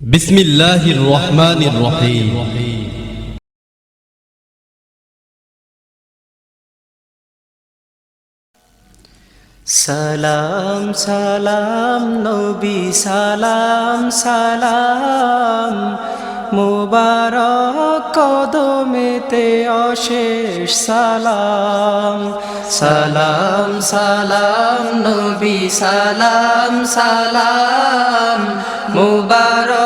بسم الله الرحمن الرحيم সালাম সালাম নবী সালাম সালাম মুবারক কদমেতে অশেষ সালাম সালাম সালাম নবী সালাম সালাম মুবারক কদমেতে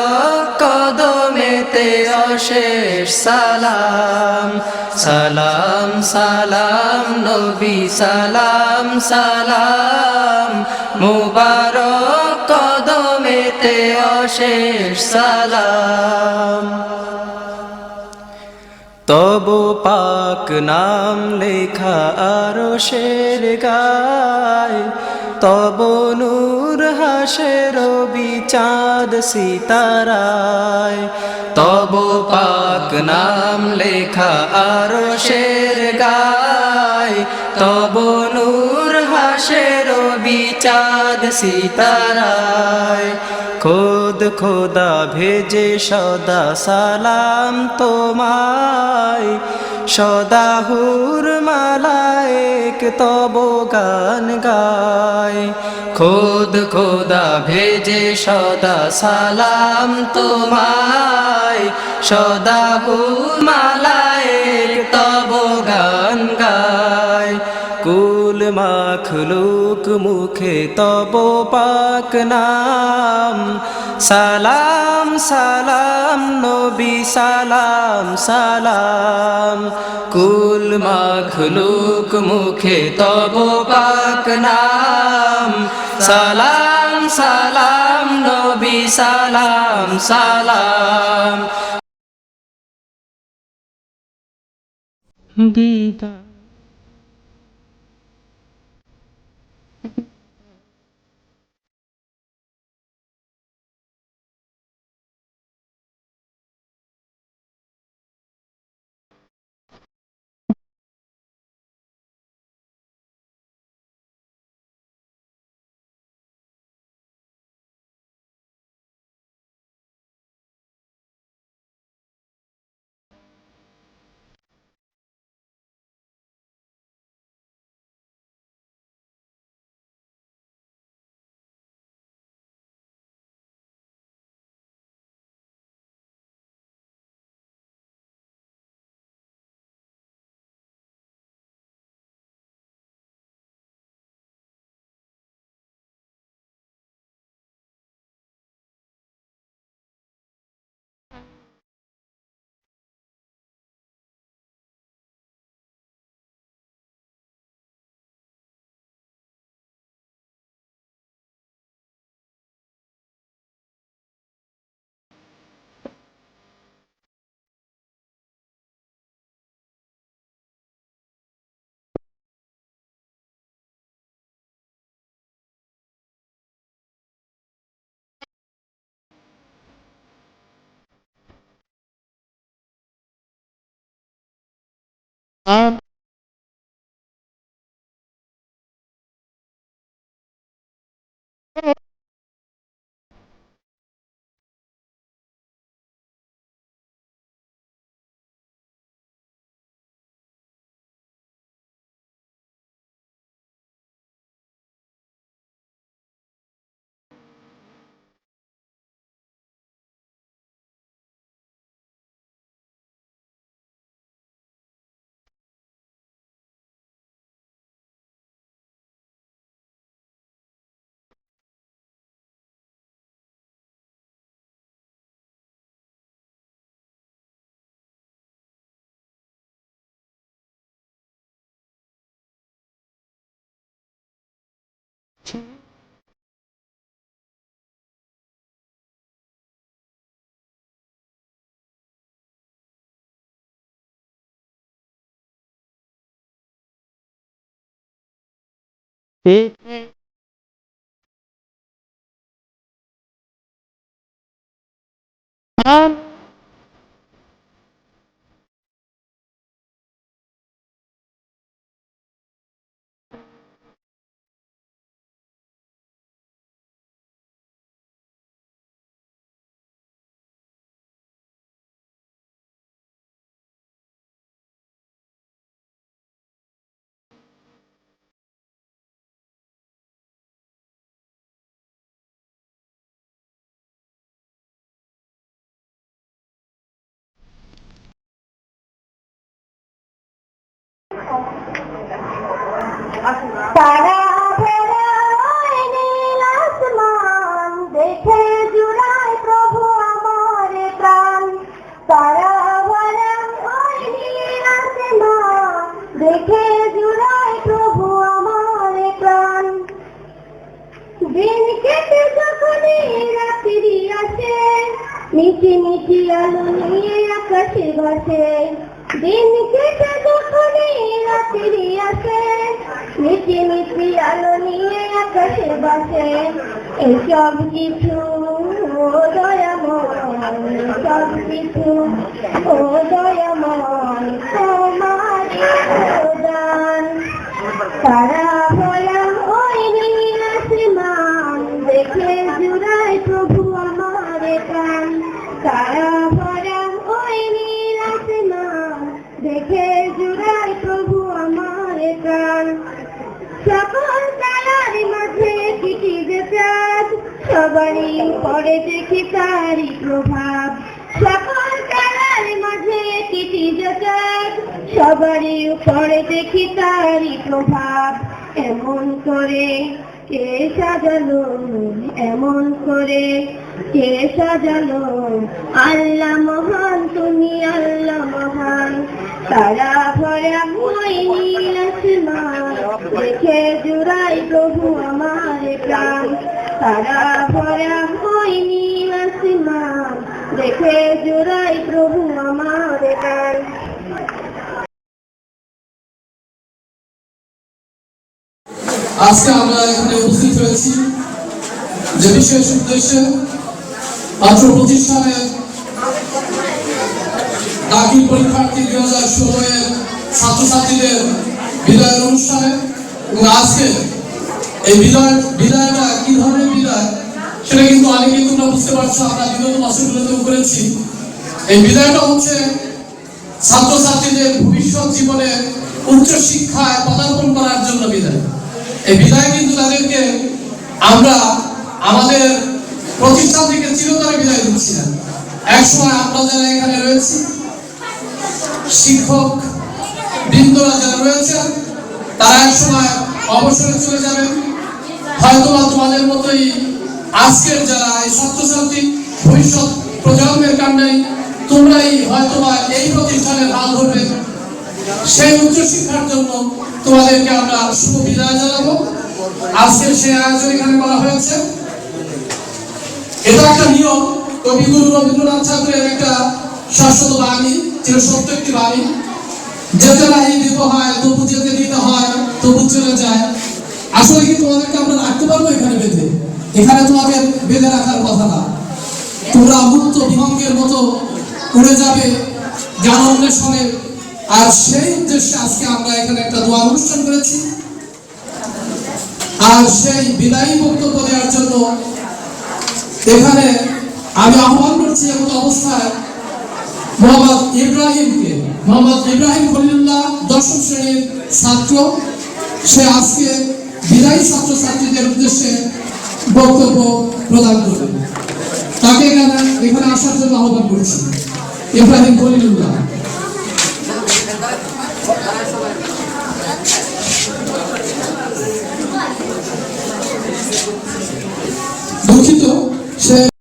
অশেষ সালাম। সালাম সালাম, নবী, সালাম সালাম। মুবারক কদমেতে অশেষ সালাম। তব পাক নাম লেখা আরও শের গায়। তব নূর হাসে রবি চাঁদ সিতারায়। তব পাক নাম লেখা আরও শের গায়। তব নূর হাসে রবি চাঁদ সিতারায়। খোদ খোদা ভেজে সদা সালাম তোমায়। সদা হুর মালায়েক তব গান গায়। খোদ খোদা ভেজে সদা সালাম তোমায়। সদা হুর মালায়েক তব গান গায়। মাখলুক মুখে তব পাক নাম। সালাম সালাম, নবী, সালাম সালাম। কুল মাখলুক মুখে তব পাক নাম। সালাম সালাম, নবী, সালাম সালাম। а Thế Um, তারা প্রভু আমার প্রাণ তারা আসমান দেখে জুড়ায় প্রভু আমার প্রাণ। দিন নিচে নিচে আলো নিয়ে আকাশে বাসে, দিন কেটে আসে নিচে মিটি আলো নিয়ে আকাশে বাসে। এসব কিছু, ও দয়াময়, সব কিছু, ও দয়াময় তোমার তারা সবারই পরে দেখি তারই প্রভাব। সকল তারার মাঝে কিটি চাঁদ সবারই উপরে দেখি তারই প্রভাব। এমন করে কে সাজালো, এমন করে কে সাজালো। আল্লাহ মহান, তুমি আল্লাহ মহান। তারা ভরা ওই নীল আসমান, দেখে জুড়াই প্রভু আমার প্রাণ। তারা ভরা নীল আসমান দেখে জুড়াই প্রভু আমার প্রাণ আজকে আমরা এখানে উপস্থিত হয়েছি যে বিশেষ উদ্দেশ্যে ছাত্র প্রতিষ্ঠানে দাখিল পরীক্ষার্থী দুই হাজার ষোলো ছাত্রছাত্রীদের বিদায়ের অনুষ্ঠানে এবং আজকে এই বিদায় বিদায়টা কি ধরনের বিদায়? সেটা কিন্তু অনেকেই তোমরা বুঝতে পারছ, আমরা বিগত মাসগুলোতেও করেছি। এই বিদায়টা হচ্ছে ছাত্রছাত্রীদের ভবিষ্যৎ জীবনে উচ্চ শিক্ষায় পদার্পণ করার জন্য বিদায়। এই বিদায় কিন্তু তাদেরকে আমরা আমাদের প্রতিষ্ঠান থেকে চিরতরে বিদায় দিচ্ছি না। একসময় আমরা যারা এখানে রয়েছি, শিক্ষক বৃন্দরা যারা রয়েছেন, তারা একসময় অবসরে চলে যাবেন। হয়তো বা তোমাদের মতোই আজকের যারা এই ছাত্রছাত্রী ভবিষ্যৎ প্রজন্মের কাণ্ডাই তোমরাই হয়তো বা এই প্রতিষ্ঠানের হাল ধরবে। সেই উচ্চশিক্ষার জন্য তোমাদেরকে আমরা শুভ বিদায় জানাব। আজকের সেই আয়োজন এখানে করা হয়েছে। এটা একটা নিয়ম। কবিগুরু রবীন্দ্রনাথ ঠাকুরের একটা শাশ্বত বাণী চির সত্য একটি বাণী। যেতে রাহি দিব হয়, তবু যেতে দিতে হয়, তবু চলে যায়। আসলে কি তোমাদেরকে আমরা রাখতে পারব এখানে বেঁধে? এখানে তোমাদের বেঁধে রাখার কথা না। তোমরা মুক্ত বিহঙ্গের মতো উড়ে যাবে জ্ঞান অন্বেষণে আর সেই উদ্দেশ্যে আজকে আমরা এখানে একটা দোয়া অনুষ্ঠান করেছি। আর সেই বিদায়ী বক্তব্য দেওয়ার জন্য এখানে আমি আহ্বান করছি এমন অবস্থায় মোহাম্মদ ইব্রাহিমকে। মোহাম্মদ ইব্রাহিম খলিল্লাহ দশম শ্রেণির ছাত্র। সে আজকে বিদায়ী ছাত্রছাত্রীদের উদ্দেশ্যে বক্তব্য প্রদান করবে তাকে এখানে আসার জন্য আহ্বান করছি। ইব্রাহিম খলিলুল্লাহ। দুঃখিত, সে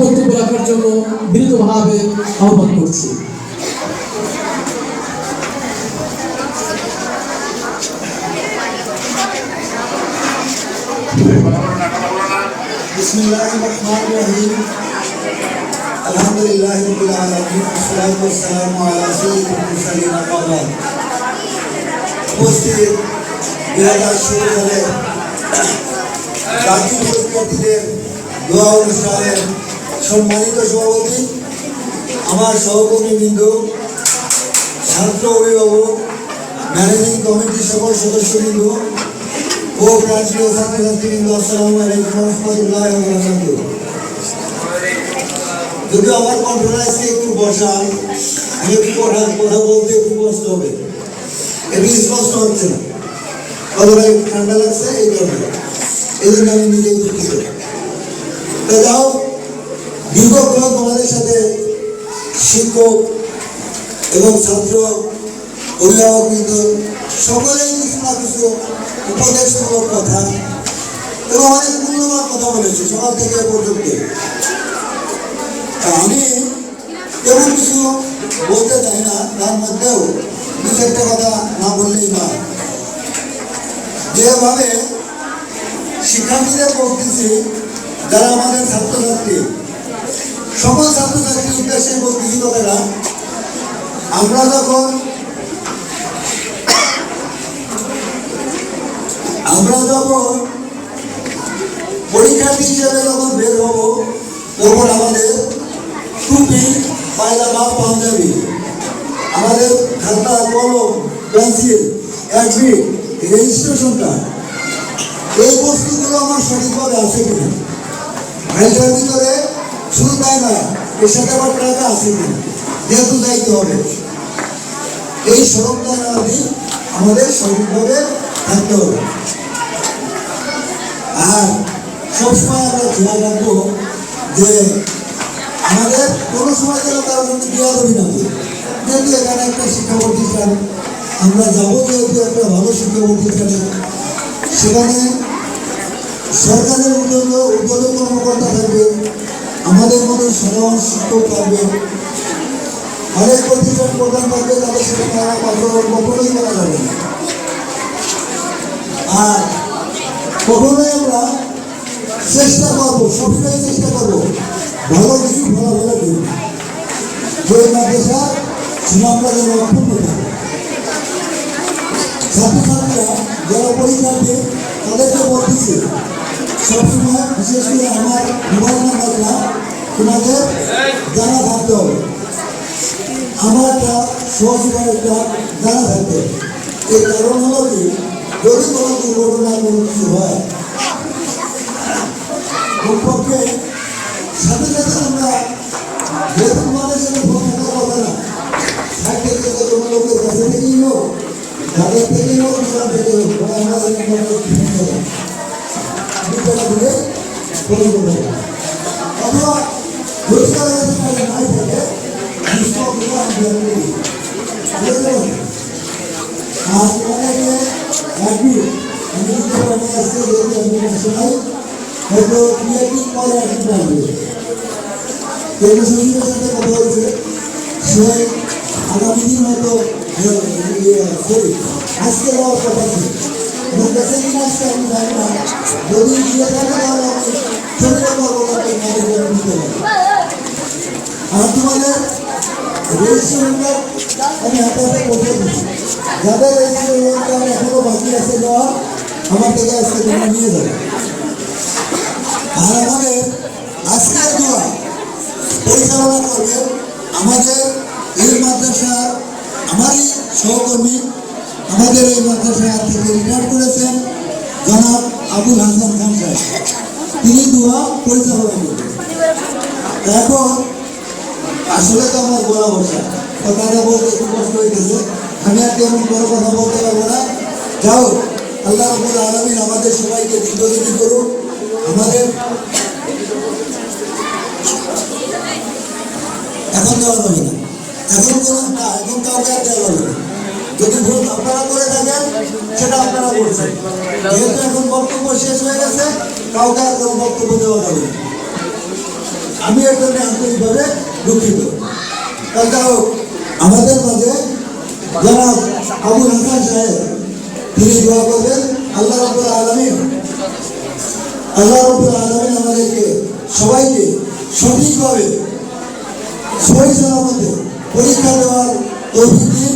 বক্তব্য রাখার জন্য বিনীতভাবে আহ্বান করছি। আলহামদুলিল্লাহ সম্মানিত সভাপতি, আমার সহকর্মী বিন্দু, ছাত্র অভিভাবক ম্যানেজিং কমিটির সকল সদস্যবৃন্দ ও প্রান্তীয় ছাত্রছাত্রীবৃন্দ, আসসালামু আলাইকুম যদিও আমার আজকে একটু বসা, আমি কথা কথা বলতে একটু কষ্ট হবে। একটু স্পষ্ট হচ্ছে না। একটু ঠান্ডা লাগছে এই কারণে। এই জন্য আমি নিজেই দুঃখিত। তা যাও দীর্ঘক্ষণ তোমাদের সাথে শিক্ষক এবং ছাত্র, অভিভাবক কিন্তু সকলেই কিছু না কিছু উপদেশমূলক কথা এবং অনেক মূল্যবান কথা বলেছে সকাল থেকে পর্যন্ত। আমি তেমন কিছু বলতে চাই না, তার মধ্যেও দু চারটা কথা না বললেই নয়। এভাবে শিক্ষার্থীদের বলতেছি যারা আমাদের ছাত্রছাত্রী সকল ছাত্রছাত্রীর উদ্দেশ্যে বলতেছি কথাটা আমরা যখন আমরা যখন পরীক্ষার্থী হিসেবে যখন বের হব তখন আমাদের টুপি, পায়জামা, পাঞ্জাবি, আমাদের খাতা, কলম, পেন্সিল একবি রেজিস্ট্রেশনটা। এই বস্তুগুলো আমার সঠিকভাবে আছে কিনা? ভিতরে শুধু তাই না এর সাথে টাকা আছে যেহেতু যাইতে হবে। এই সরঞ্জামাদি আমাদের সঠিকভাবে থাকতে হবে। আর সবসময় আমরা খেয়াল রাখব যে আমাদের কোনো সময় যেন কারোর মধ্যে বিয়া করি না। যেহেতু এখানে একটা শিক্ষা প্রতিষ্ঠান আমরা যাব যেহেতু একটা ভালো শিক্ষা প্রতিষ্ঠানে সেখানে সরকারের উদ্যোগ উদ্যোগের কর্মকর্তা থাকবে। আমাদের মতো সাধারণ শিক্ষক থাকবে। অনেক প্রতিষ্ঠান প্রধান থাকবে, তাদের সাথে আচরণ কখনোই করা যাবে আর কখনোই আমরা চেষ্টা করব, সবসময় চেষ্টা করব, ভালো কিছু ফলাফলের জন্য যে মাদ্রাসা সুনামটা যেন অক্ষুণ্ণ থাকে। ছাত্রছাত্রীরা যারা পরীক্ষার্থী, তাদেরকে বলতেছি সবসময়, বিশেষ করে আমার মোবাইল নাম্বারটা তোমাদের জানা থাকতে হবে। আমারটা সহসুপারেরটা জানা থাকতে। এই কারণ হলো কি, যদি কোনো দুর্ঘটনা কোনো কিছু হয়, কমপক্ষে সাথে সাথে আমরা তোমাদের সাথে ফোন থাকার কথা না থেকে যে কোনো লোকের কাছে থেকেই হোক, যাদের থেকেই হোক দোকান থেকে বা অথবা টাকা নাই যদি গিয়ে থাকে তাহলে আমি চলে যাব বলে আমাদের নিতে পারি আর তোমাদের রেজিস্ট্রেশনটা আমি হাতে হাতে পৌঁছে দিচ্ছি তিনি দোয়া পরিচালনা করবেন এখন আসলে তো আমার বলা বসা কথাটা বলতে আমি আর বলতে পারব না। যাও আল্লাহ রবুল আলমিন আমাদের সবাইকে দীর্ঘদিন করুন আমাদের এখন দেওয়া যাবে না। এখন কোনো এখন কাউকে আর দেওয়া যাবে না। যদি ভুল আপনারা করে থাকেন, সেটা আপনারা করছেন। যেহেতু এখন বক্তব্য শেষ হয়ে গেছে, কাউকে আর কোনো বক্তব্য দেওয়া যাবে আমি এর জন্য আন্তরিকভাবে দুঃখিত। হোক, আমাদের মাঝে যারা আবুল হাসান সাহেব, তিনি দোয়া করবেন, আল্লাহ রব্বুল আলমিন, আল্লাহ রব্বুল আলমিন আমাদেরকে সবাইকে সঠিকভাবে সহি সালামতে পরীক্ষা দেওয়ার তৌফিক দিন।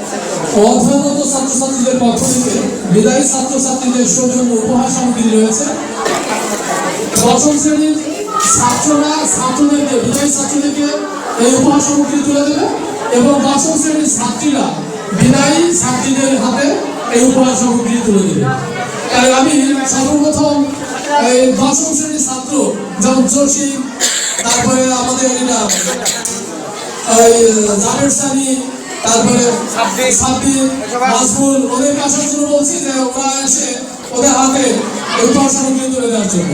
অধ্যয়নরত ছাত্রছাত্রীদের পক্ষ থেকে বিদায়ী ছাত্রছাত্রীদের সৌজন্য উপহার সামগ্রী রয়েছে। দশম শ্রেণির ছাত্ররা ছাত্রদেরকে, বিদায়ী ছাত্রদেরকে এই উপহার সামগ্রী তুলে দেবে এবং দশম শ্রেণির ছাত্রীরা বিদায়ী ছাত্রীদের হাতে এই উপহার সামগ্রী তুলে দেবে। তাই আমি সর্বপ্রথম এই দশম শ্রেণির ছাত্র যেমন জসিম তারপরে আমাদের এটা, এই জাভেদ সানি তারপরে সাব্বির ওদের আসার জন্য বলছি যে ওরা এসে ওদের হাতে ওই পাশাপাশি তুলে দেওয়ার জন্য।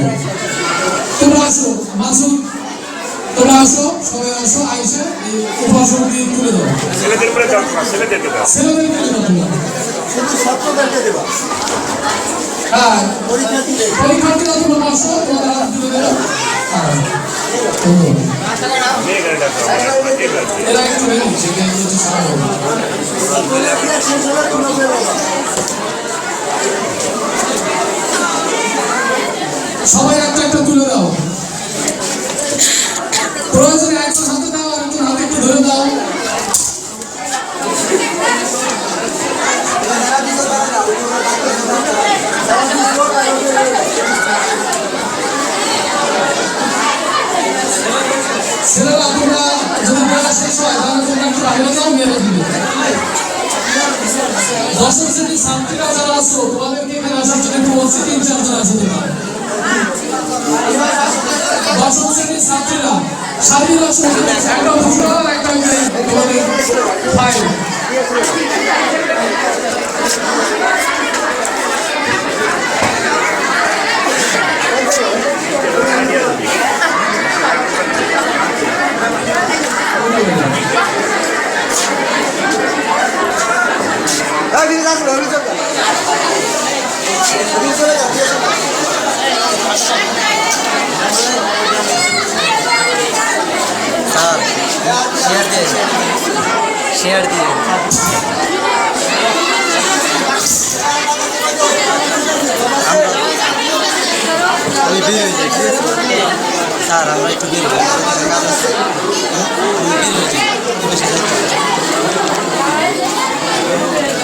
তোমরা আসো মাসুদ তোমরা আসো সবাই আসো আইসে এই উপাসনটি তুলে দাও ছেলেদের উপরে ছেলেদেরকে দাও ছেলেদের দাও শুধু ছাত্রদেরকে দেবা। হ্যাঁ পরীক্ষার্থীরা তোমরা বসো তোমাদের হাত তুলে দেবে সবাই একটা একটা তুলে দাও। প্রয়োজনে একজন হাতে দাও একজন হাতে একটু ধরে দাও। ছেলেরা তোমরা যদি মেলা শেষ হয়, তাহলে তোমরা একটু বাইরে যাও মেরে দিবে দশম শ্রেণির ছাত্রীরা যারা আছো, তোমাদেরকে এখানে আসার জন্য একটু বলছি তিন চারজন আছো তোমরা দশম শ্রেণির ছাত্রীরা স্বাধীন আসো একটা ফুটো একটা তোমাদের ফাইল শেয়ার দিয়ে শেয়ার দিয়ে আমি হয়ে আছে স্যার আমরা একটু হয়ে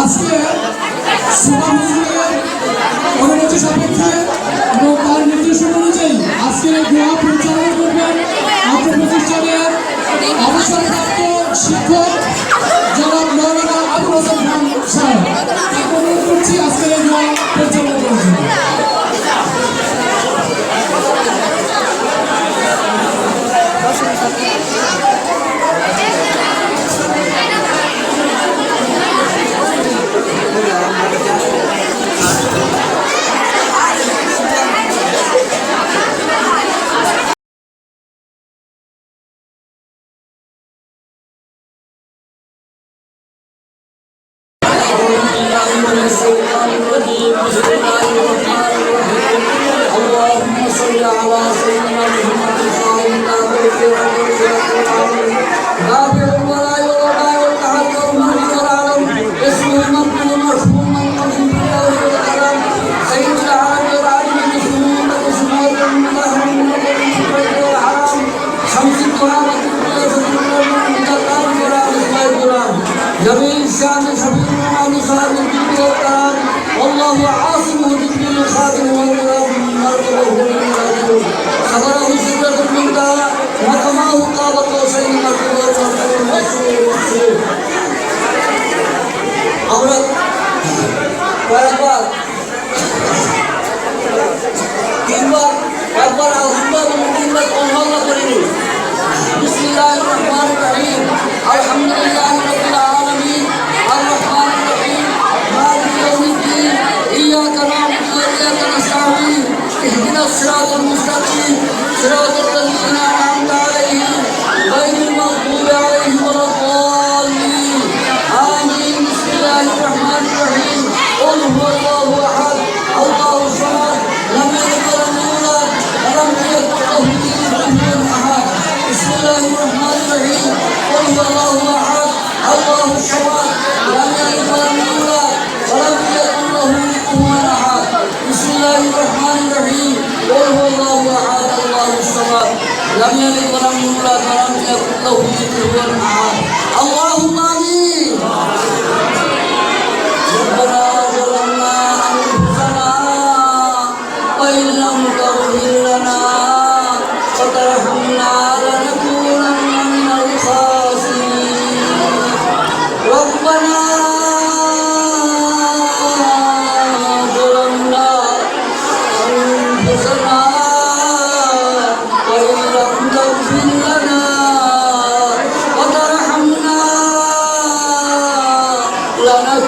আজকে সুপার অনুমতি সাপেক্ষে এবং তার নির্দেশন অনুযায়ী আজকের এই দোয়া পরিচালনা করবেন অবসরপ্রাপ্ত শিক্ষক personas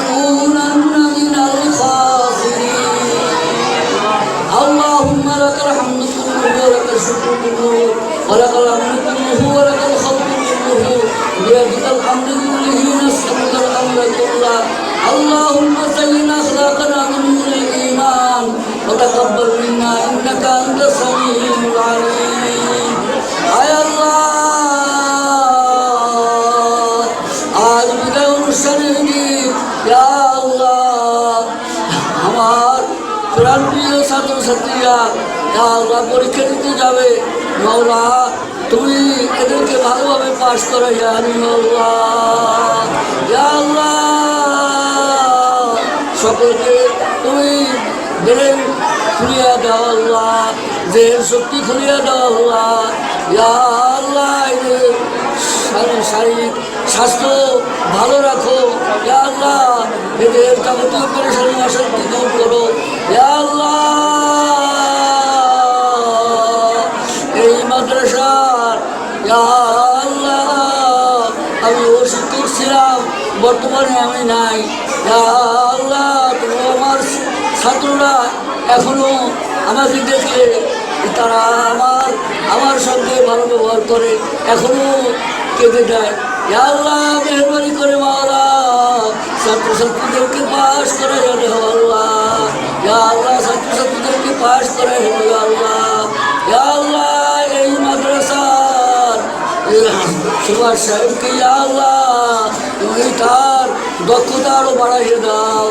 ইয়া পরীক্ষা দিতে যাবে। মাওলা, তুমি এদেরকে ভালোভাবে পাশ করে জানি ইয়া সকলকে তুমি ব্রেন খুলিয়া দাও, আল্লাহ। দেহের শক্তি খুলিয়া দাও শারীরিক স্বাস্থ্য ভালো রাখো। আল্লাহ, এদের যাবতীয় পেরেশানি অশান্তি দূর করো। আল্লাহ। আল্লাহ আমি অশিক্ষক ছিলাম বর্তমানে আমি নাই আল্লাহ আমার ছাত্ররা এখনও আমাকে দেখলে তারা আমার আমার সঙ্গে ভালো ব্যবহার করে এখনও কেঁদে দেয় ইয়া আল্লাহ মেহরবানি করে মাওলা ছাত্রছাত্রীদেরকে পাশ করে আল্লাহ ইয়া আল্লাহ ছাত্রছাত্রীদেরকে পাশ করে আল্লাহ সুভাষ সাহেবকে আল্লাহ, তুমি তার দক্ষতা আরও বাড়াইয়ে দাও।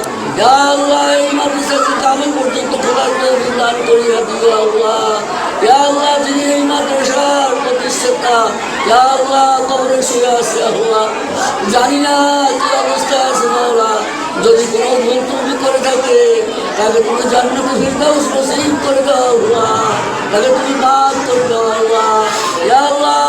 আল্লাহ, এই মাদ্রাসাকে কামিল পর্যন্ত খোলার দান করিয়া দিও আল্লাহ। আল্লাহ, যিনি এই মাদ্রাসার প্রতিষ্ঠাতা আল্লাহ, কবরে শুয়ে আছে আল্লাহ। জানি না কি অবস্থা আছে মাওলা। যদি কোনো ভুল তুমি করে থাকে, তাকে তুমি জান্নাতে ফিরদাউস নসিব করে দাও আল্লাহ। তাকে তুমি মাফ করে দাও আল্লাহ। আল্লাহ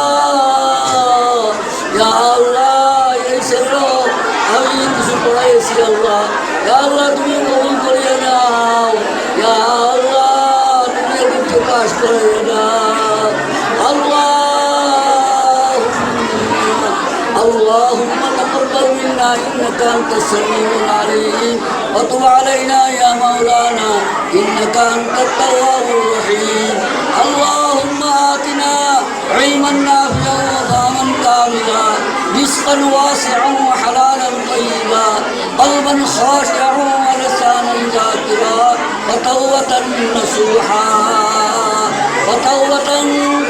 انك أنت السميع العليم. وتب علينا يا مولانا إنك أنت التواب الرحيم. اللهم آتنا علما نافعا وفهما كاملا رزقا واسعا وحلالا طيبا قلبا خاشعا ولسانا ذاكرا وتوبة نصوحا وتوبة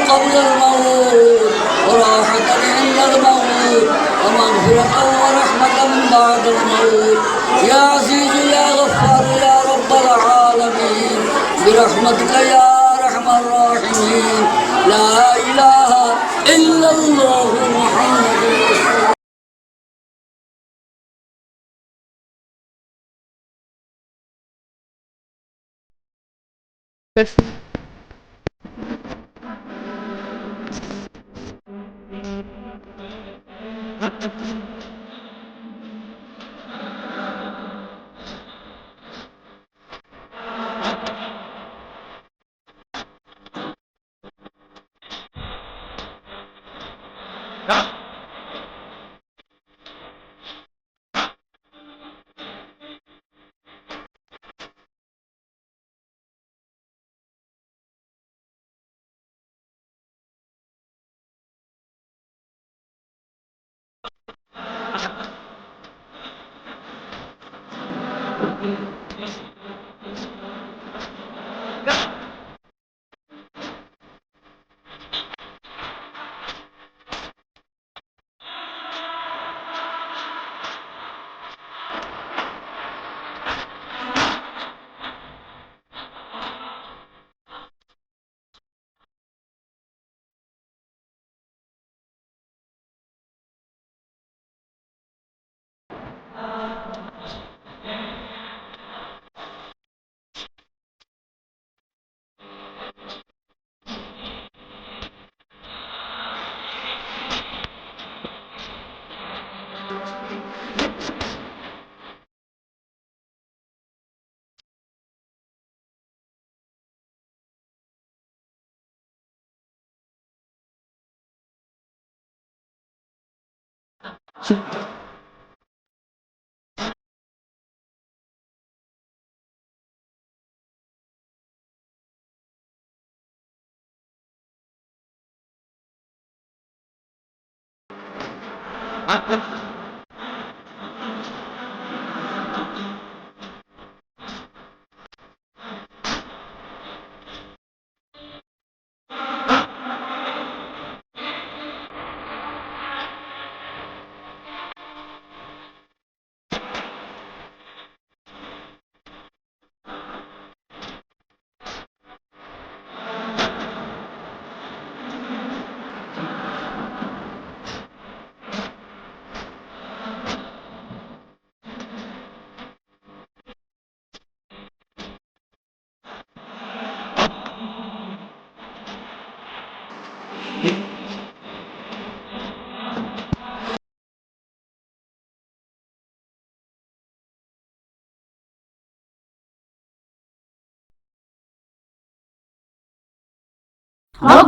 قبل الموت وراحة عند الموت ومغفرة بعد الموت يا عزيز يا غفار يا رب العالمين برحمتك يا أرحم الراحمين. لا إله إلا الله محمد رسول 啊。哼，啊。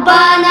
ربنا